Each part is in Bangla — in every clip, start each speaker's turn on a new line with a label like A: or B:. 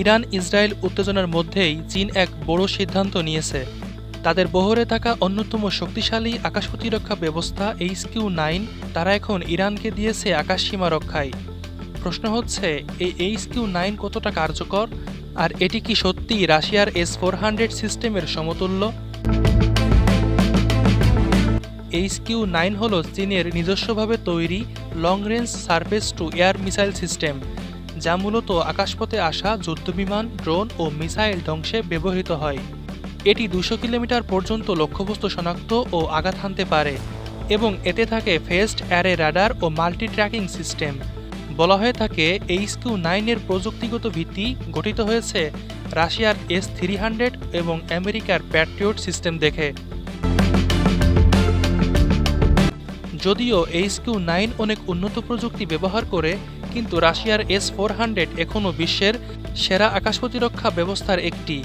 A: ইরান ইসরায়েল উত্তেজনার মধ্যেই চীন এক বড় সিদ্ধান্ত নিয়েছে। তাদের বহরে থাকা অন্যতম শক্তিশালী আকাশ প্রতিরক্ষা ব্যবস্থা এইচ কিউ নাইন তারা এখন ইরানকে দিয়েছে আকাশ সীমা রক্ষায়। প্রশ্ন হচ্ছে, এই এইচ কিউ নাইন কতটা কার্যকর? আর এটি কি সত্যি রাশিয়ার এস ফোর হান্ড্রেড সিস্টেমের সমতুল্য? এইচ কিউ নাইন হল চীনের নিজস্বভাবে তৈরি long range surface to air missile system যা মূলত আকাশপথে আসা যুদ্ধবিমান, ড্রোন ও মিসাইল ধ্বংসে ব্যবহৃত হয়। এটি দুশো কিলোমিটার পর্যন্ত লক্ষ্যবস্তু শনাক্ত ও আঘাত হানতে পারে এবং এতে থাকে ফেস্ট অ্যারে রাডার ও মাল্টি ট্র্যাকিং সিস্টেম। বলা হয়ে থাকে এইচ কিউ নাইনের প্রযুক্তিগত ভিত্তি গঠিত হয়েছে রাশিয়ার এস থ্রি হান্ড্রেড এবং আমেরিকার প্যাট্রিয়ট সিস্টেম দেখে। যদিও এইচ কিউ নাইন অনেক উন্নত প্রযুক্তি ব্যবহার করে, কিন্তু রাশিয়ার এস ফোর হান্ড্রেড এখনও বিশ্বের সেরা আকাশ প্রতিরক্ষা ব্যবস্থার একটি।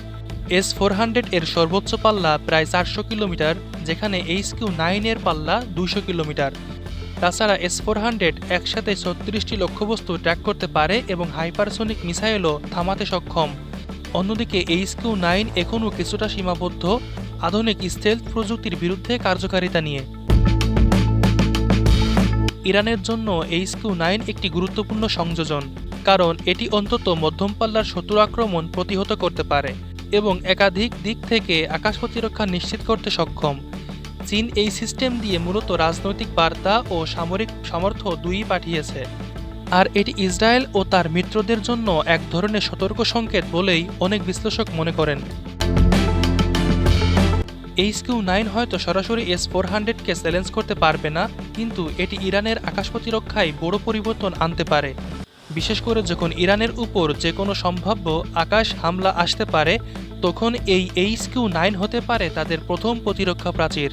A: এস ফোর হান্ড্রেড এর সর্বোচ্চ পাল্লা প্রায় চারশো কিলোমিটার, যেখানে এইচ কিউ নাইনের পাল্লা দুশো কিলোমিটার। তাছাড়া এস ফোর হান্ড্রেড একসাথে ছত্রিশটি লক্ষ্যবস্তু ট্র্যাক করতে পারে এবং হাইপারসোনিক মিসাইলও থামাতে সক্ষম। অন্যদিকে এইচ কিউ নাইন এখনও কিছুটা সীমাবদ্ধ, আধুনিক স্টেলথ প্রযুক্তির বিরুদ্ধে কার্যকারিতা নিয়ে। ইরানের জন্য এইচ কিউ নাইন একটি গুরুত্বপূর্ণ সংযোজন, কারণ এটি অন্তত মধ্যম পাল্লার শত্রু আক্রমণ প্রতিহত করতে পারে এবং একাধিক দিক থেকে আকাশ প্রতিরক্ষা নিশ্চিত করতে সক্ষম। চীন এই সিস্টেম দিয়ে মূলত রাজনৈতিক বার্তা ও সামরিক সামর্থ্য দুইই পাঠিয়েছে। আর এটি ইসরায়েল ও তার মিত্রদের জন্য এক ধরনের সতর্ক সংকেত বলেই অনেক বিশ্লেষক মনে করেন। এইচ কিউ নাইন হয়তো সরাসরি এস ফোর হান্ড্রেডকে চ্যালেঞ্জ করতে পারবে না, কিন্তু এটি ইরানের আকাশ প্রতিরক্ষায় বড় পরিবর্তন আনতে পারে। বিশেষ করে যখন ইরানের উপর যে কোনো সম্ভাব্য আকাশ হামলা আসতে পারে, তখন এই এইচ কিউ নাইন হতে পারে তাদের প্রথম প্রতিরক্ষা প্রাচীর।